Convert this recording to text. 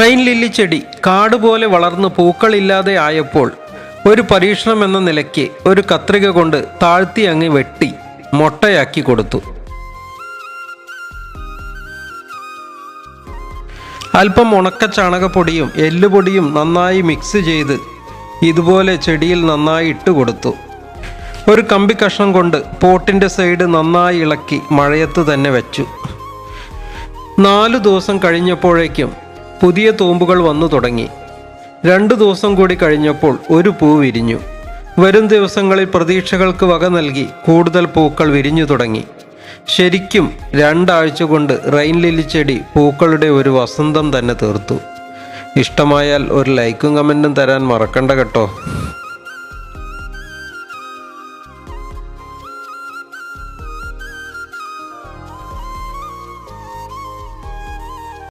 Rain lily ചെടി കാട് പോലെ വളർന്ന് പൂക്കളില്ലാതെ ആയപ്പോൾ ഒരു പരീക്ഷണം എന്ന നിലയ്ക്ക് ഒരു കത്രിക കൊണ്ട് താഴ്ത്തി അങ്ങ് വെട്ടി മൊട്ടയാക്കി കൊടുത്തു. അല്പം ഉണക്ക ചാണകപ്പൊടിയും എല്ലുപൊടിയും നന്നായി മിക്സ് ചെയ്ത് ഇതുപോലെ ചെടിയിൽ നന്നായി ഇട്ട് കൊടുത്തു. ഒരു കമ്പി കഷ്ണം കൊണ്ട് പോട്ടിന്റെ സൈഡ് നന്നായി ഇളക്കി മഴയത്ത് തന്നെ വെച്ചു. നാലു ദിവസം കഴിഞ്ഞപ്പോഴേക്കും പുതിയ തൂമ്പുകൾ വന്നു തുടങ്ങി. രണ്ടു ദിവസം കൂടി കഴിഞ്ഞപ്പോൾ ഒരു പൂ വിരിഞ്ഞു. വരും ദിവസങ്ങളിൽ പ്രതീക്ഷകൾക്ക് വക നൽകി കൂടുതൽ പൂക്കൾ വിരിഞ്ഞു തുടങ്ങി. ശരിക്കും രണ്ടാഴ്ച കൊണ്ട് റെയിൻ ലില്ലി ചെടി പൂക്കളുടെ ഒരു വസന്തം തന്നെ തീർത്തു. ഇഷ്ടമായാൽ ഒരു ലൈക്കും കമന്റും തരാൻ മറക്കണ്ട കേട്ടോ.